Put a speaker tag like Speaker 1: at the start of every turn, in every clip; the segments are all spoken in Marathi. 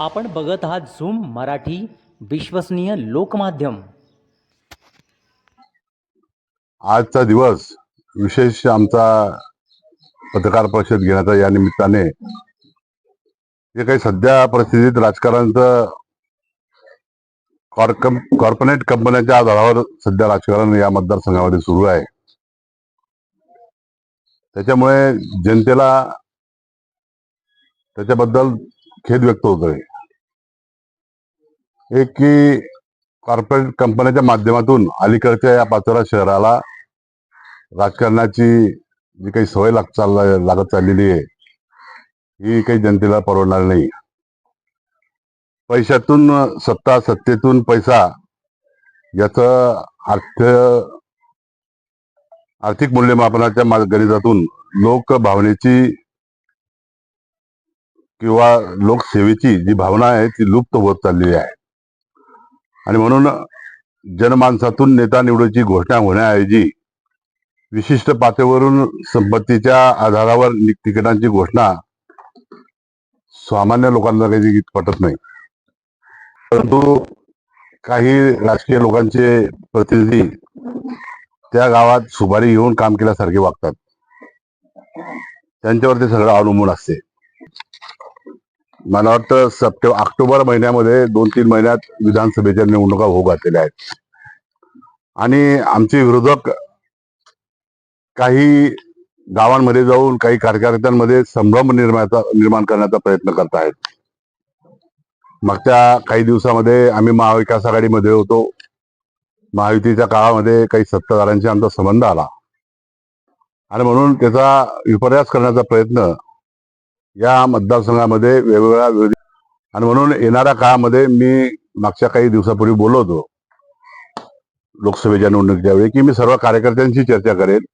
Speaker 1: आपण बघत आहात झूम मराठी विश्वसनीय लोकमाध्यम.
Speaker 2: आजचा दिवस विशेष आमचा पत्रकार परिषद घेण्याचा या निमित्ताने जे काही सध्या परिस्थितीत राजकारणाचं कॉर्कम कॉर्पोरेट कंपन्यांच्या आधारावर सध्या राजकारण या मतदारसंघामध्ये सुरू आहे. त्याच्यामुळे जनतेला त्याच्याबद्दल खेद व्यक्त होतोय. एक की कॉर्पोरेट कंपन्यांच्या माध्यमातून अलीकडच्या या पाचोरा शहराला राजकारणाची जी काही सवय लाग चाल लागत चाललेली आहे ही काही जनतेला परवडणार नाही. पैशातून सत्ता सत्तेतून पैसा याचं अर्थ आर्थिक मूल्यमापनाच्या गणितातून लोक भावनेची किंवा लोकसेवेची जी भावना आहे ती लुप्त होत चाललेली आहे. आणि म्हणून जनमानसातून नेता निवडीची घोषणा होण्याऐवजी विशिष्ट पातळीवरून संपत्तीच्या आधारावर तिकिटांची घोषणा सामान्य लोकांना काही पटत नाही. परंतु काही राजकीय लोकांचे प्रतिनिधी त्या गावात सुपारी घेऊन काम केल्यासारखे वागतात. त्यांच्यावर ते सगळं अवलंबून असते. मला वाटतं सप्टेंबर ऑक्टोबर महिन्यामध्ये दोन तीन महिन्यात विधानसभेच्या निवडणुका होऊ घातलेल्या आहेत. आणि आमचे विरोधक काही गावांमध्ये जाऊन काही कार्यकर्त्यांमध्ये संभ्रम निर्माचा निर्माण करण्याचा प्रयत्न करत आहेत मागच्या काही दिवसामध्ये आम्ही महाविकास आघाडीमध्ये होतो. महायुतीच्या काळामध्ये काही सत्ताधाऱ्यांशी आमचा संबंध आला. आणि म्हणून त्याचा विपर्यास करण्याचा प्रयत्न या मतदारसंघामध्ये वेगवेगळ्या विरोधी आणि म्हणून येणाऱ्या काळामध्ये मी मागच्या काही दिवसापूर्वी बोलवतो लोकसभेच्या निवडणुकीच्या वेळी की मी सर्व कार्यकर्त्यांशी चर्चा करेन.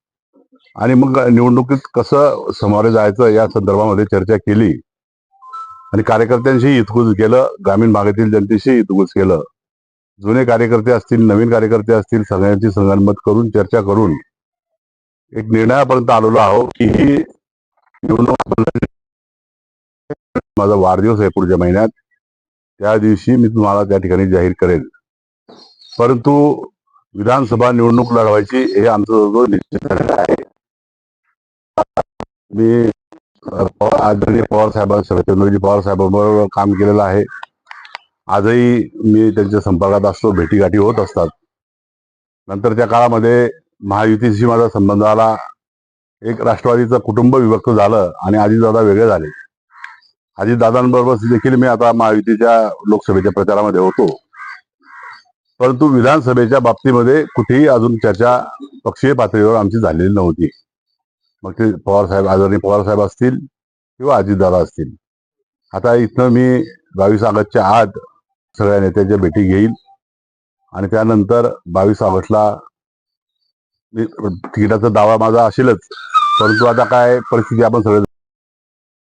Speaker 2: आणि मग निवडणुकीत कसं समोर जायचं या संदर्भामध्ये चर्चा केली. आणि कार्यकर्त्यांशी हितगुज केलं ग्रामीण भागातील जनतेशी हितगुज केलं. जुने कार्यकर्ते असतील नवीन कार्यकर्ते असतील सगळ्यांची संगनमत करून चर्चा करून एक निर्णयापर्यंत आलेलो आहोत की ही निवडणूक माझा वाढदिवस आहे पुढच्या महिन्यात. त्या दिवशी मी तुम्हाला त्या ठिकाणी जाहीर करेन परंतु विधानसभा निवडणूक लढवायची हे आमचं निश्चित झालेलं आहे. मी पवार- आदरणीय पवार साहेबां शरदचंद्रजी पवार साहेबांबरोबर काम केलेलं आहे. आजही मी त्यांच्या संपर्कात असतो भेटीगाठी होत असतात. नंतरच्या काळामध्ये महायुतीशी माझा संबंध आला. एक राष्ट्रवादीचं कुटुंब विभक्त झालं आणि अजितदादा वेगळे झाले. अजितदादांबरोबर देखील मी आता महायुतीच्या लोकसभेच्या प्रचारामध्ये होतो. परंतु विधानसभेच्या बाबतीमध्ये कुठेही अजून चर्चा पक्षीय पातळीवर आमची झालेली नव्हती. मग ते पवार साहेब आदरणीय पवार साहेब असतील किंवा अजितदादा असतील. आता इथनं मी बावीस ऑगस्टच्या आत सगळ्या नेत्यांच्या भेटी घेईल आणि त्यानंतर बावीस ऑगस्टला मी तिकिटाचा दावा माझा असेलच. परंतु आता काय परिस्थिती आपण सगळे